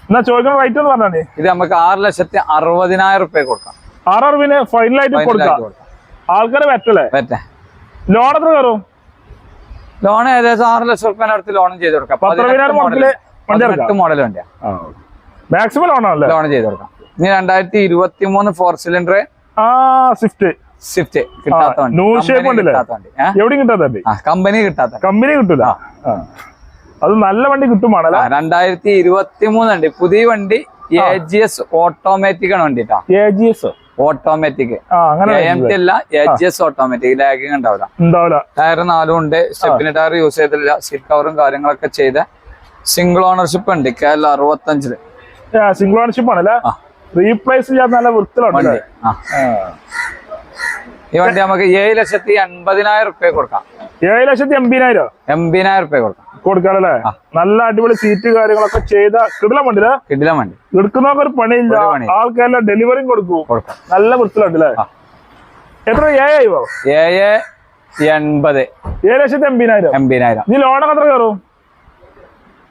എന്നാ ചോദിക്കുന്ന റേറ്റ് എന്ന് പറഞ്ഞാൽ ഇത് നമുക്ക് ആറ് ലക്ഷത്തി അറുപതിനായിരം റുപ്യ കൊടുക്കാം. ആറ് അറുപതിന് ഫൈനലായിട്ട് കൊടുക്കാം. ആൾക്കാരെ പറ്റല്ലേ പറ്റേ ലോൺ എത്ര കയറും? ലോൺ ഏകദേശം ആറ് ലക്ഷം റുപ്യ അടുത്ത് ലോൺ ചെയ്ത് കൊടുക്കാം. എട്ട് മോഡൽ വണ്ടിയാ. മാക്സിമം ലോൺ ആണല്ലേ? ലോൺ ചെയ്ത് കൊടുക്കാം. ഇനി രണ്ടായിരത്തി ഇരുപത്തി മൂന്ന് ഫോർ സിലിണ്ടർ സ്വിഫ്റ്റ് സ്വിഫ്റ്റ് കിട്ടാത്ത വണ്ടി? കിട്ടാത്ത കമ്പനി കിട്ടാത്ത കമ്പനി കിട്ടൂല. അത് നല്ല വണ്ടി കിട്ടുമാണല്ലേ രണ്ടായിരത്തി ഇരുപത്തി മൂന്നുണ്ട് പുതിയ വണ്ടി എ ജി എസ് ഓട്ടോമാറ്റിക് ആണ് വണ്ടി കേട്ടോ എ ജി എസ് ഓട്ടോമാറ്റിക് അല്ല എച്ച് എസ് ഓട്ടോമാറ്റിക് ലാഗിങ് ഉണ്ടാവില്ല. ഉണ്ടാവില്ല. ടയർ നാലും ഉണ്ട് സ്റ്റെപ്പിന് ടയർ യൂസ് ചെയ്തില്ല സീറ്റ് കവറും കാര്യങ്ങളൊക്കെ ചെയ്ത. സിംഗിൾ ഓണർഷിപ്പ് ഉണ്ട് കേരള അറുപത്തഞ്ചിൽ. സിംഗിൾ ഓണർഷിപ്പ് ആണല്ലേ? റീപ്ലേസ് ചെയ്യാൻ നല്ല ആ. ഈ വണ്ടി നമുക്ക് ഏഴ് ലക്ഷത്തി അൻപതിനായിരം റുപ്യ കൊടുക്കാം. ഏഴ് ലക്ഷത്തി എൺപതിനായിരം? എൺപതിനായിരം റുപ്യ കൊടുക്കാം. അല്ലേ നല്ല അടിപൊളി സീറ്റ് കാര്യങ്ങളൊക്കെ ചെയ്ത കിടിലം വണ്ടി കിടിലം വണ്ടി. എടുക്കുന്നവർക്ക് ഒരു പണിയില്ല. ആൾക്കാരെല്ലാം ഡെലിവറിയും കൊടുക്കും. നല്ല വൃത്തിലുണ്ടല്ലേ. എത്ര? ഏഴായിവോ ഏഴ് എൺപത്. ഏഴ് ലക്ഷത്തി എൺപതിനായിരം. എൺപതിനായിരം. നീ ലോണൊക്കെ എത്ര കയറും?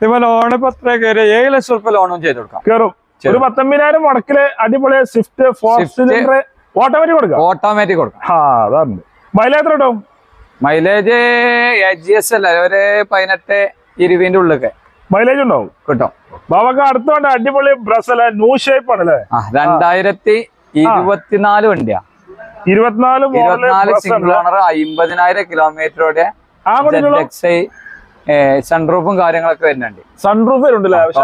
ഇപ്പൊ ലോൺ ഇപ്പൊ എത്ര കയറി ഏഴ് ലക്ഷം റുപ്യ ലോണും ചെയ്ത് കൊടുക്കാം. കയറും. ഒരു പത്തൊമ്പതിനായിരം മുടക്കിൽ അടിപൊളി സ്വിഫ്റ്റ് ഫോർ സിലിണ്ടർ ഓട്ടോമാറ്റിക് കൊടുക്കാം? ഓട്ടോമാറ്റിക് കൊടുക്കാം. ആ അതാണ്. മൈലേജ് എത്ര കിട്ടും മൈലേജ് എച്ച് ജി എസ് അല്ല ഒരു പതിനെട്ട് ഇരുപതിന്റെ ഉള്ളിലൊക്കെ മൈലേജ് ഉണ്ടാവും? കിട്ടും. ബാബക്ക് അടുത്തോണ്ട് അടിപൊളി ബ്രസ് അല്ലെ? ന്യൂ ഷേപ്പ് ആണല്ലേ? രണ്ടായിരത്തി ഇരുപത്തിനാല് വണ്ടിയാ. ഇരുപത്തിനാല് ഇരുപത്തിനാല് സിംഗിൾ ഓണർ അമ്പതിനായിരം കിലോമീറ്ററോടെ സൺറൂഫും കാര്യങ്ങളൊക്കെ വരുന്നുണ്ട്. സൺറൂഫ് വരുന്നുണ്ടല്ലേ? പക്ഷെ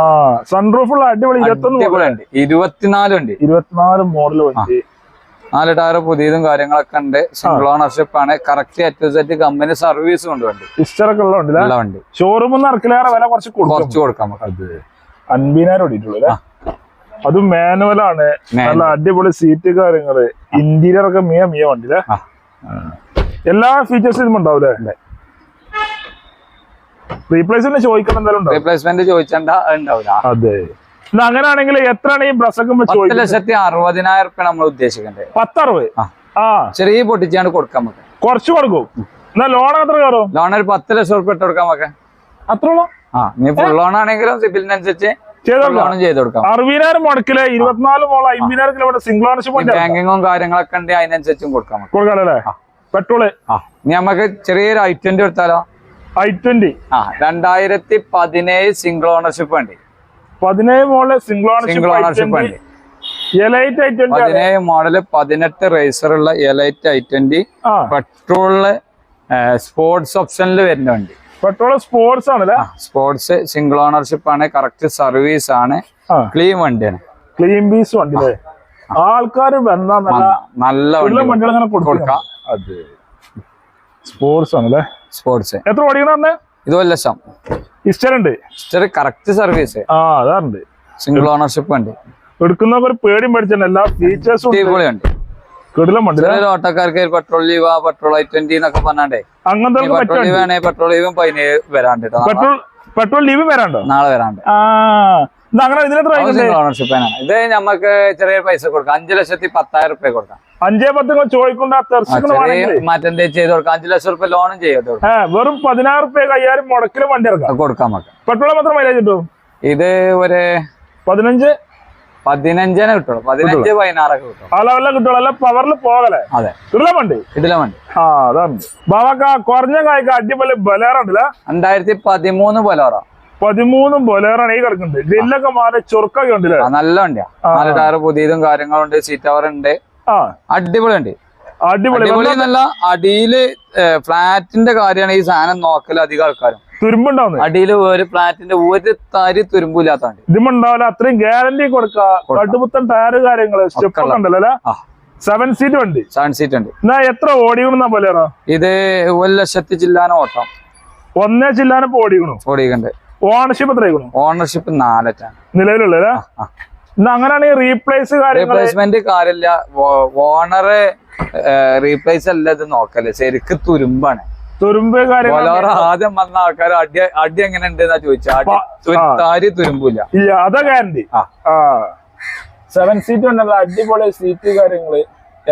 ആ സൺറൂഫുള്ള അടിപൊളി ഇരുപത്തൊന്ന്. അടിപൊളിയുണ്ട് ഇരുപത്തിനാല് ഉണ്ട്. മോഡൽ വണ്ടി. നാല് ടയർ പുതിയതും കാര്യങ്ങളൊക്കെ ഉണ്ട്. സിംഗിൾ ഓണർഷിപ്പ് ആണ്. കറക്റ്റ് എറ്റ് സെറ്റ് കമ്പനി സർവീസ് കൊണ്ട് വണ്ടി. ഹിസ്റ്ററൊക്കെ ഉള്ള വണ്ടി ഷോറൂമിൽ നിന്ന് ഇറക്കലേറെ വില കുറച്ച് കുറച്ച് കൊടുക്കാം. അത് അൻപതിനായിരം ഓടിയിട്ടുള്ളൂ അല്ലേ? അതും മാനുവൽ ആണ്. നല്ല അടിപൊളി സീറ്റ് കാര്യങ്ങൾ. ഇന്റീരിയർ ഒക്കെ മിയ മിയ വണ്ടി. എല്ലാ ഫീച്ചേഴ്സും ഉണ്ടാവൂലേ റീപ്ലേസ്മെന്റ് ചോദിക്കണം എന്തായാലും റീപ്ലേസ്മെന്റ് ചോദിച്ചണ്ട ഉണ്ടാവില്ല. അതെ. അങ്ങനെയാണെങ്കിൽ എത്രയാണ് ഈ ബ്രസൊക്കെ ലക്ഷത്തി അറുപതിനായിരം റുപ്യ നമ്മൾ ഉദ്ദേശിക്കുന്നത് പത്തറുപത്? ആ. ചെറിയ പൊട്ടിച്ചാണ് കൊടുക്കാൻ നമുക്ക് കുറച്ച് കൊടുക്കും. എന്നാ ലോൺ എത്ര കയറും? ലോൺ ഒരു പത്ത് ലക്ഷം റുപ്യ ഇട്ട് കൊടുക്കാൻ നമുക്ക് അത്രയുള്ളൂ? ആ ഇനി ഫുൾ ലോൺ ആണെങ്കിലും സിബിലിനനുസരിച്ച് ചെയ്തോ ലോണും ചെയ്ത് കൊടുക്കാം. അറുപതിനായിരം മുടക്കിൽ ഇരുപത്തിനാല് മോള അമ്പതിനായിരം കിലോമീറ്റർ സിംഗിൾ ഓണർഷിപ്പ് ബാങ്കിങ്ങും കാര്യങ്ങളൊക്കെ ഉണ്ട് അതിനനുസരിച്ചും കൊടുക്കാം കൊടുക്കാനല്ലേ പെട്രോൾ. ആ. ഇനി നമുക്ക് ചെറിയൊരു ഐ ട്വന്റി എടുത്താലോ ഐ ട്വന്റി ആ രണ്ടായിരത്തി പതിനേഴ് സിംഗിൾ ഓണർഷിപ്പ് വണ്ടി. പതിനേഴ് model single single ownership ownership വണ്ടി. എലൈറ്റ് ഐ ട്വന്റി പതിനേഴ് മോഡൽ പതിനെട്ട് റേസർ ഉള്ള എലൈറ്റ് ഐ ട്വന്റി ആ. പെട്രോളിൽ സ്പോർട്സ് ഓപ്ഷനിൽ വരുന്ന വണ്ടി. പെട്രോൾ സ്പോർട്സ് ആണല്ലേ? സ്പോർട്സ് സിംഗിൾ ഓണർഷിപ്പ് ആണ് കറക്റ്റ് സർവീസ് ആണ്. ആ. ക്ലീൻ വണ്ടിയാണ്. ക്ലീൻ പീസ് വണ്ടി അല്ലേ? ആൾക്കാർ വന്നാ നല്ല നല്ല വണ്ടി വണ്ടികൾ അങ്ങനെ കൊടുക്കാം കൊടുക്കാം. അതെ. സ്പോർട്സ് ആണല്ലേ? സ്പോർട്സ് എത്ര ഓടിക്കണ ഇത് ഒരു ലക്ഷം. ഉണ്ട്. ഹിസ്റ്റർ കറക്റ്റ് സർവീസ് ആ അതാറുണ്ട്. സിംഗിൾ ഓണർഷിപ്പ് ഉണ്ട്. എടുക്കുന്നവർക്ക് ഒരു പേടിയും പഠിച്ചിട്ടുണ്ട് എല്ലാ ഫീച്ചേഴ്സും അടിപൊളി വണ്ടി കിടിലം വണ്ടി ചില ഓട്ടോക്കാർക്ക് petrol leave petrol I twenty എന്നൊക്കെ പറഞ്ഞാണ്ടേ. അങ്ങനത്തെ പെട്രോൾ ലീവ് ആണെങ്കിൽ പെട്രോൾ ലീവും പതിനേഴ് വരാണ്ട് പെട്രോൾ പെട്രോൾ ലീവ് വരാണ്ടോ? നാളെ വരാണ്ട്. ഓണർഷിപ്പ് ഇത് നമുക്ക് ചെറിയ പൈസ കൊടുക്കാം. അഞ്ചു ലക്ഷത്തി പത്തായിരം റുപ്യ കൊടുക്കാം. അഞ്ചേ പത്ത് ചോദിക്കൊണ്ട് മാറ്റം എന്തേലും ചെയ്ത് കൊടുക്കാം. അഞ്ചു ലക്ഷം റുപ്യ ലോണും ചെയ്ത് വെറും പതിനാറ് റുപ്യ അയ്യായിരം മുടക്കിൽ വണ്ടി ഇറക്കാം. കൊടുക്കാൻ നോക്കാം പെട്രോൾ മാത്രം മൈലേജ് കിട്ടും? ഇത് ഒരു പതിനഞ്ച്? പതിനഞ്ചിനെ കിട്ടുള്ളൂ. പതിനഞ്ച് പതിനാറൊക്കെ കിട്ടും ആ ലെവലിലെ കിട്ടുള്ളൂ. അല്ല പവറിൽ പോകലേ അതെ. ഇതിലെ വണ്ടി? ഇതിലെ വണ്ടി. ആ അതാണ്. ബാബാക്ക കുറഞ്ഞ കായ്ക്ക് അടിപൊളി ബലേറുണ്ടല്ലേ രണ്ടായിരത്തി പതിമൂന്ന് ബലേറ. പതിമൂന്നും ബൊലേറാണ് ഈ കിടക്കുന്നുണ്ട് ഗ്രില്ലൊക്കെ മാറി ചുരുക്കൊക്കെ ഉണ്ടല്ലേ? നല്ല വണ്ടിയാ. നാല് ടയർ പുതിയതും കാര്യങ്ങളുണ്ട് സീറ്റ് അവർ ഉണ്ട്. ആ. അടിപൊളി. എന്നല്ല അടിയിൽ ഫ്ലാറ്റിന്റെ കാര്യമാണ് ഈ സാധനം നോക്കൽ അധികം ആൾക്കാരും. തുരുമ്പുണ്ടാവുന്നത് അടിയിൽ ഒരു ഫ്ലാറ്റിന്റെ ഒരു തരി തുരുമ്പില്ലാത്തതാണ് ഇതുമുണ്ടാവില്ല അത്രയും ഗ്യാരണ്ടി കൊടുക്കുത്തൻ ടയർ കാര്യങ്ങൾ. സ്റ്റെപ്പ് ഉണ്ടല്ലോ സെവൻ സീറ്റ് ഉണ്ട് സെവൻ സീറ്റ് ഉണ്ട്. എന്നാ എത്ര ഓടിക്കണം പോലെ ഇത് ഒരു ലക്ഷത്തി ചില്ലാന ഓട്ടം. ഒന്നേ ചില്ലാനിപ്പോ ഓടിക്കണു? ഓടിക്കണ്ട്. ഓണർഷിപ്പ് എത്ര ഓണർഷിപ്പ് നാലറ്റാണ്. എന്നാ അങ്ങനെയാണെങ്കിൽ റീപ്ലേസ് റീപ്ലേസ്മെന്റ് കാര്യമില്ല. ഓണറെ റീപ്ലേസ് അല്ല ഇത് നോക്കല്ലേ ശരിക്ക് തുരുമ്പാണ്. തുരുമ്പ് കാര്യങ്ങൾ ആദ്യം വന്ന ആൾക്കാർ അടി അടി എങ്ങനെ ഉണ്ട് എന്നാ ചോദിച്ചാൽ. താരി തുരുമ്പില്ല ഇല്ല അതാ ഗ്യാരണ്ടി സെവൻ സീറ്റ് ഉണ്ടല്ലോ അടിപൊളി സീറ്റ് കാര്യങ്ങൾ.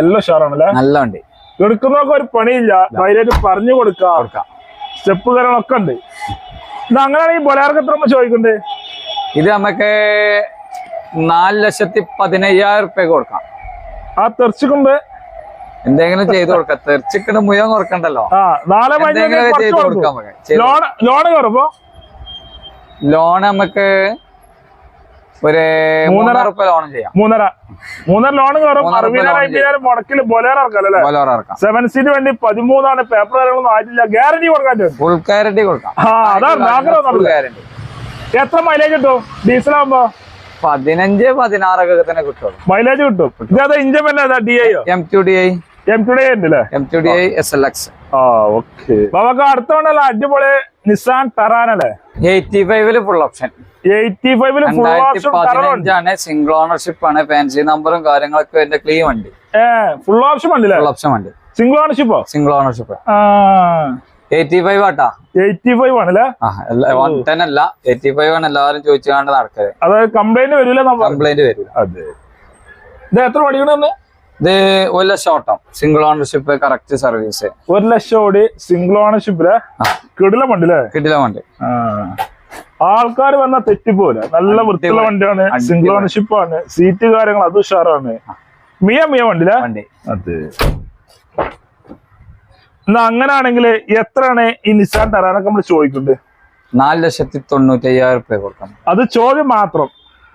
എല്ലാം ഉഷാറാണല്ലേ? നല്ല വണ്ടി എടുക്കുന്നവർക്ക് ഒരു പണിയില്ല. ധൈര്യമായിട്ട് പറഞ്ഞു കൊടുക്കാം. കൊടുക്കാം. സ്റ്റെപ്പ് കാര്യങ്ങളൊക്കെ ഉണ്ട്. ഇത് അങ്ങനെയാണെങ്കിൽ ബൊലാർക്ക് എത്ര ചോദിക്കണ്ടേ? ഇത് നമുക്ക് നാല് ലക്ഷത്തി പതിനയ്യായിരം റുപ്യ കൊടുക്കാം. ആ തെറിച്ചുകൊണ്ട് എന്തെങ്കിലും ചെയ്തു കൊടുക്കാം. തെറിച്ചിക്കണ് മുഴുവൻ കൊടുക്കണ്ടല്ലോ. എന്തെങ്കിലും ചെയ്ത് കൊടുക്കാം. ലോൺ ലോൺ നമുക്ക് ഒരു മൂന്നര റുപ്യ ലോൺ ചെയ്യാം. മൂന്നര. മൂന്നര ലോൺ കയറും. അറുപതിനായിരം മുടക്കിൽ ഇറക്കാം. സെവൻ സീറ്റ് വേണ്ടി പതിമൂന്നാണ് പേപ്പർ കാര്യങ്ങളൊന്നും ആയിട്ടില്ല. ഗ്യാരണ്ടി കൊടുക്കാൻ ഫുൾ ഗ്യാരണ്ടി കൊടുക്കാം. അതാണ് എത്ര മൈലേജ് കിട്ടും? ഡീസൽ ആകുമ്പോ പതിനഞ്ച് പതിനാറൊക്കെ തന്നെ കിട്ടും. മൈലേജ് കിട്ടും ഇതേതാ engine D I M two D I M two D ഉണ്ട് അല്ലേ? M two D I S L X ആ ഓക്കെ നമുക്ക് അടുത്ത വേണ്ടല്ല അടിപൊളി നിസാൻ ഫൈവിൽ ഫുൾ ഓപ്ഷൻ എയ്റ്റി ഫൈവിൽ ഫുൾ രണ്ടായിരത്തി ഓപ്ഷൻ ടറനുണ്ട് പതിനഞ്ചാണ് സിംഗിൾ ഓണർഷിപ്പ് ആണ് ഫാൻസി നമ്പറും കാര്യങ്ങളൊക്കെ എന്റെ ക്ലീൻ വണ്ടി. ഫുൾ ഓപ്ഷൻ വണ്ടില്ലേ ഫുൾ ഓപ്ഷൻ വണ്ടി. സിംഗിൾ ഓണർഷിപ്പോ സിംഗിൾ ഓണർഷിപ്പ് എയ്റ്റി ഫൈവ് ആട്ടാ. എയ്റ്റി ഫൈവ് ആണല്ലേ? ആ വൺ ടെൻ അല്ല എയ്റ്റി ഫൈവ് ആണ് എല്ലാവരും നടക്കൽ. അതായത് കംപ്ലൈന്റ് വരില്ല കംപ്ലൈന്റ് വരില്ല അതെ. ഇത് എത്ര ഓടിക്കണെന്ന് ഇത് ഒരു ലക്ഷം ഓട്ടം. സിംഗിൾ ഓണർഷിപ്പ് കറക്റ്റ് സർവീസ് ഒരു ലക്ഷം ഓടി സിംഗിൾ ഓണർഷിപ്പിൽ കിടില വണ്ടില്ലേ കിടില വണ്ടി. ആൾക്കാർ വന്നാൽ തെറ്റിപ്പോലെ നല്ല വൃത്തിയുള്ള വണ്ടിയാണ്. സിംഗിൾ ഓണർഷിപ്പ് ആണ്. സീറ്റ് കാര്യങ്ങൾ അത് ഉഷാറാണ് മിയ മിയ വണ്ടിയിലെ വണ്ടി. അതെ. എന്നാ അങ്ങനാണെങ്കിൽ എത്രയാണ് ഈ നിസാൻ തരാനൊക്കെ നമ്മൾ ചോദിക്കുന്നത് നാല് ലക്ഷത്തി തൊണ്ണൂറ്റി അയ്യായിരം റുപ്യ കൊടുക്കണം. അത് ചോദ്യം മാത്രം.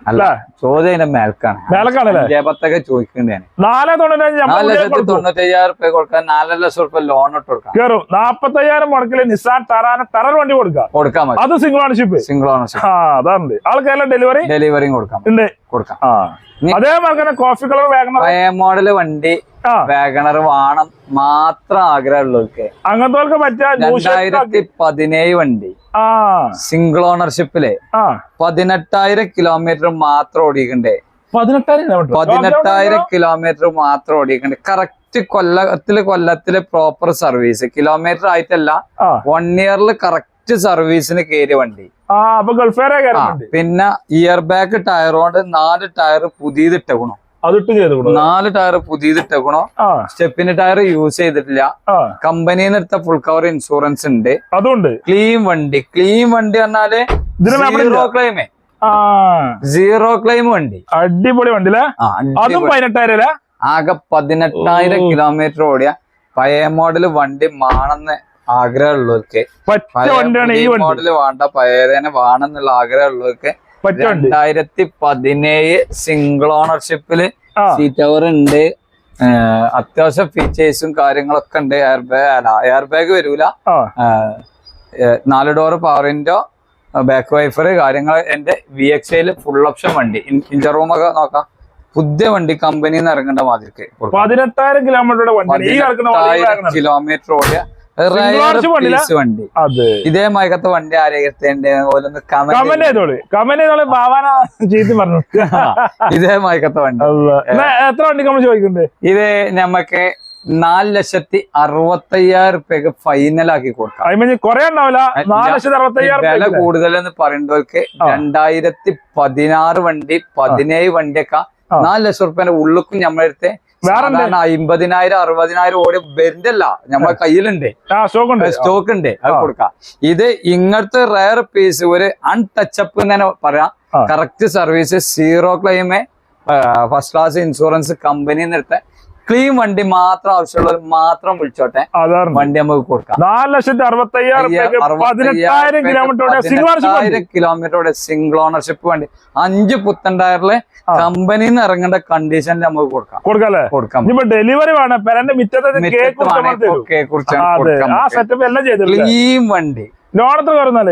അല്ല ചോദ്യം അതിന്റെ മേൽക്കാണ്. മേലക്കാണല്ലേ ജപത്തൊക്കെ ചോദിക്കേണ്ടതാണ് നാല് തൊണ്ണൂറ്റഞ്ച് നാല് നമ്മൾ ലക്ഷത്തി തൊണ്ണൂറ്റി അയ്യായിരം റുപ്യ കൊടുക്കാൻ നാലര ലക്ഷം റുപ്യ ലോൺ ഇട്ട് കൊടുക്കാം. കയറും മുടക്കിൽ നിസാൻ തരാന ടറർ വണ്ടി കൊടുക്കാം. കൊടുക്കാൻ അത് സിംഗിൾ ഓണർഷിപ്പ് സിംഗിൾ ഓണർഷിപ്പ് അതാണ് ആൾക്കാരെ ഡെലിവറി ഡെലിവറിയും കൊടുക്കാം. കൊടുക്കാം. അതേമാതിരി തന്നെ കോഫി കളർ വാഗണർ പഴയ മോഡൽ വണ്ടി വാഗണർ വാണം മാത്രം ആഗ്രഹമുള്ളവർക്ക്. അങ്ങനത്തെ ഷേപ്പ് രണ്ടായിരത്തി പതിനേഴ് വണ്ടി. സിംഗിൾ ഓണർഷിപ്പിൽ പതിനെട്ടായിരം കിലോമീറ്റർ മാത്രം ഓടിക്കണ്ടേ പതിനെട്ടായിരം കിലോമീറ്റർ. പതിനെട്ടായിരം കിലോമീറ്റർ മാത്രം ഓടിക്കണ്ടേ കറക്റ്റ് കൊല്ലത്തിൽ കൊല്ലത്തിൽ പ്രോപ്പർ സർവീസ് കിലോമീറ്റർ ആയിട്ടല്ല വൺ ഇയറിൽ കറക്റ്റ് സർവീസിന് കയറിയ വണ്ടി. പിന്നെ ഇയർ ബാക്ക് ടയർ കൊണ്ട് നാല് ടയർ പുതിയത് ഇട്ടേക്കണോ. അതിട്ട് ചെയ്ത് നാല് ടയർ പുതിയത് ഇട്ടേക്കണോ സ്റ്റെപ്പിന്റെ സ്റ്റെപ്പിന് ടയർ യൂസ് ചെയ്തിട്ടില്ല. കമ്പനിന്ന് കമ്പനിയിൽ നിന്ന് എടുത്ത ഫുൾ കവർ ഇൻഷുറൻസ് ഉണ്ട്. അതുകൊണ്ട് ക്ലീൻ വണ്ടി. ക്ലീൻ വണ്ടി പറഞ്ഞാൽ സീറോ ക്ലെയിമേ സീറോ ക്ലെയിം വണ്ടി. അടിപൊളി വണ്ടി അതും. പതിനെട്ടായിരം അല്ലേ? ആകെ പതിനെട്ടായിരം കിലോമീറ്റർ ഓടിയ പഴയ മോഡൽ വണ്ടി മാണെന്ന് ആഗ്രഹമുള്ളവർക്ക്. മോഡൽ വേണ്ട. പഴയതന്നെ വേണമെന്നുള്ള ആഗ്രഹമുള്ളവർക്ക് രണ്ടായിരത്തി പതിനേഴ് സിംഗിൾ ഓണർഷിപ്പിൽ സീറ്റ് കവർ ഉണ്ട്. അത്യാവശ്യം ഫീച്ചേഴ്സും കാര്യങ്ങളൊക്കെ ഉണ്ട്. എയർ ബാഗ് അല്ല എയർ ബാഗ് വരൂല നാല് door power window back wiper കാര്യങ്ങൾ എന്റെ വി എക്സ് ഐയിൽ ഫുൾ ഓപ്ഷൻ വണ്ടി. ഇഞ്ചർ റൂം ഒക്കെ നോക്കാം. പുതിയ വണ്ടി കമ്പനിന്ന് നിന്ന് ഇറങ്ങേണ്ട മാതിരിക്ക് പതിനെട്ടായിരം കിലോമീറ്റർ. കിലോമീറ്റർ ഓടിയ വണ്ടി. ഇതേ മയക്കത്തെ വണ്ടി ആരോഗ്യത്തിന്റെ ഓരോന്ന് കമന്റ് കമന്റ് ചെയ്തോളി. കമന്റ് ചെയ്തോളി. ഭാവന ചെയ്ത് പറഞ്ഞു. ഇതേ മയക്കത്തെ വണ്ടി. എത്ര വണ്ടി നമ്മൾ ചോദിക്കുന്നത് ഇത് നമ്മക്ക് നാല് ലക്ഷത്തി അറുപത്തയ്യായിരം റുപ്യക്ക് ഫൈനലാക്കി കൊടുക്കാം. കൊറേ ഉണ്ടാവില്ല. വില അയ്യായിരം കൂടുതൽ എന്ന് പറയുന്നവർക്ക് രണ്ടായിരത്തി പതിനാറ് വണ്ടി പതിനേഴ് വണ്ടിയൊക്കെ. നാല് ലക്ഷം റുപ്യന്റെ ഉള്ളിക്കും നമ്മളടുത്ത് അമ്പതിനായിരം അറുപതിനായിരം ഓടി വരുന്നല്ല. നമ്മളെ കയ്യിലുണ്ട്. സ്റ്റോക്ക് ഉണ്ട് അത്. കൊടുക്കാം. ഇത് ഇങ്ങനത്തെ റയർ പീസ് ഒരു അൺടച്ചപ്പ് എന്ന് തന്നെ പറയാം. Correct service zero claim first class insurance കമ്പനിന്ന് എടുത്ത ക്ലീൻ വണ്ടി മാത്രം ആവശ്യമുള്ളവർ മാത്രം വിളിച്ചോട്ടെ. വണ്ടി നമുക്ക് കൊടുക്കാം. നാല് ലക്ഷത്തി അറുപത്തയ്യായിരം കിലോമീറ്ററോടെ സിംഗിൾ പതിനെട്ടായിരം കിലോമീറ്ററുടെ സിംഗിൾ ഓണർഷിപ്പ് വണ്ടി. അഞ്ച് പുത്തൻ ടയറിൽ കമ്പനിന്ന് കമ്പനിയിൽ നിന്ന് ഇറങ്ങേണ്ട കണ്ടീഷനിൽ നമുക്ക് കൊടുക്കാം. കൊടുക്കല്ലേ കൊടുക്കാം. ഇപ്പൊ ഡെലിവറി വേണം പെരന്റെ മിറ്റത്തെ കേക്ക് ഒക്കെ കുറിച്ച് അതെ. ആ സെറ്റപ്പ് എല്ലാം ചെയ്തിട്ടില്ല ക്ലീൻ വണ്ടി. എത്ര കയറുന്നാൽ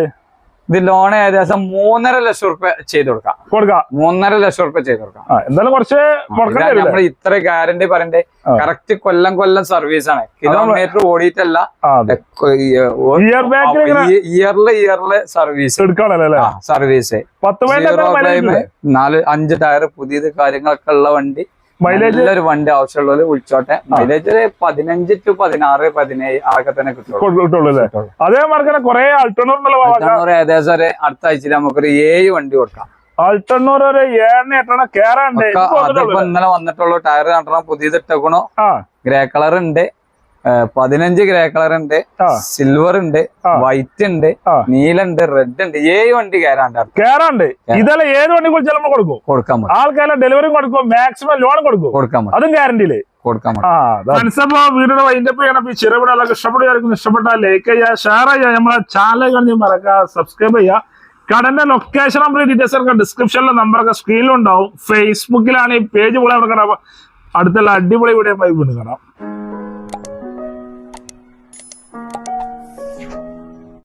ഇത് ലോൺ ഏകദേശം മൂന്നര ലക്ഷം റുപ്യ ചെയ്ത് കൊടുക്കാം. കൊടുക്കാം. മൂന്നര ലക്ഷം റുപ്യ ചെയ്ത് കൊടുക്കാം. എന്തായാലും കുറച്ച് നമ്മൾ ഇത്ര ഗ്യാരണ്ടി പറയണ്ടേ. കറക്റ്റ് കൊല്ലം കൊല്ലം സർവീസ് ആണ്. കിലോമീറ്റർ ഓടിയിട്ടല്ല ഇയർൽ ഇയർൽ സർവീസ് സർവീസ് നാല് അഞ്ച് ടയർ പുതിയത് കാര്യങ്ങളൊക്കെ ഉള്ള വണ്ടി. മൈലേജ് നല്ലൊരു വണ്ടി ആവശ്യമുള്ളത് വിളിച്ചോട്ടെ. മൈലേജ് ഒരു പതിനഞ്ച് ടു പതിനാറ് പതിനേഴ് ആകെ തന്നെ കിട്ടുള്ളൂ. അതേ കുറെ ഏകദേശം ഒരു അടുത്ത ആഴ്ചയിൽ നമുക്കൊരു ഏഴ് വണ്ടി കൊടുക്കാം. അൾട്ടണ്ണൂർ ഒരു ഏഴെണ്ണ എട്ടെണ്ണ കേറാണ്ട് ഒക്കെ ഇപ്പൊ അതിപ്പോ വന്നിട്ടുള്ളൂ. ഇന്നലെ വന്നിട്ടുള്ള. ടയർ കണ്ടണം പുതിയത് ഇട്ടേക്കണോ. ആ. ഗ്രേ കളർ ഉണ്ട്. പതിനഞ്ച് ഗ്രേ കളർ ഉണ്ട്. സിൽവർ ഉണ്ട് വൈറ്റ് ഉണ്ട് നീല ഉണ്ട് റെഡ് ഉണ്ട് ഏഴ് വണ്ടി കയറാണ്ട് കയറാണ്ട് കേറാണ്ട്. ഇതെല്ലാം ഏത് വണ്ടി കുറിച്ച് നമ്മൾ കൊടുക്കും. കൊടുക്കാൻ പറ്റും. ആൾക്കാരെ ഡെലിവറി കൊടുക്കും മാക്സിമം ലോൺ കൊടുക്കും. കൊടുക്കാൻ പറ്റും. അതും ഗ്യാരണ്ടിയിൽ കൊടുക്കാൻ മനസ്സപ്പോ വീടിന്റെ വൈൻഡപ്പ് ചെയ്യണം. ചെറുപിടലൊക്കെ ഇഷ്ടപ്പെടുകയായിരിക്കും ഇഷ്ടപ്പെട്ടാൽ ലൈക്ക് ചെയ്യുക ഷെയർ ചെയ്യുക. നമ്മളെ ചാനൽ കണ്ടി മറക്കുക സബ്സ്ക്രൈബ് ചെയ്യുക. കടന്റെ ലൊക്കേഷൻ നമ്പർ ഡീറ്റെയിൽസ് ഒക്കെ ഡിസ്ക്രിപ്ഷനിലെ നമ്പറൊക്കെ സ്ക്രീനിലുണ്ടാവും ഫേസ്ബുക്കിലാണ് ഈ പേജ് പോലെ അവിടെ അടുത്തുള്ള അടിപൊളി വീഡിയോ വീണ്ടും കാണാം.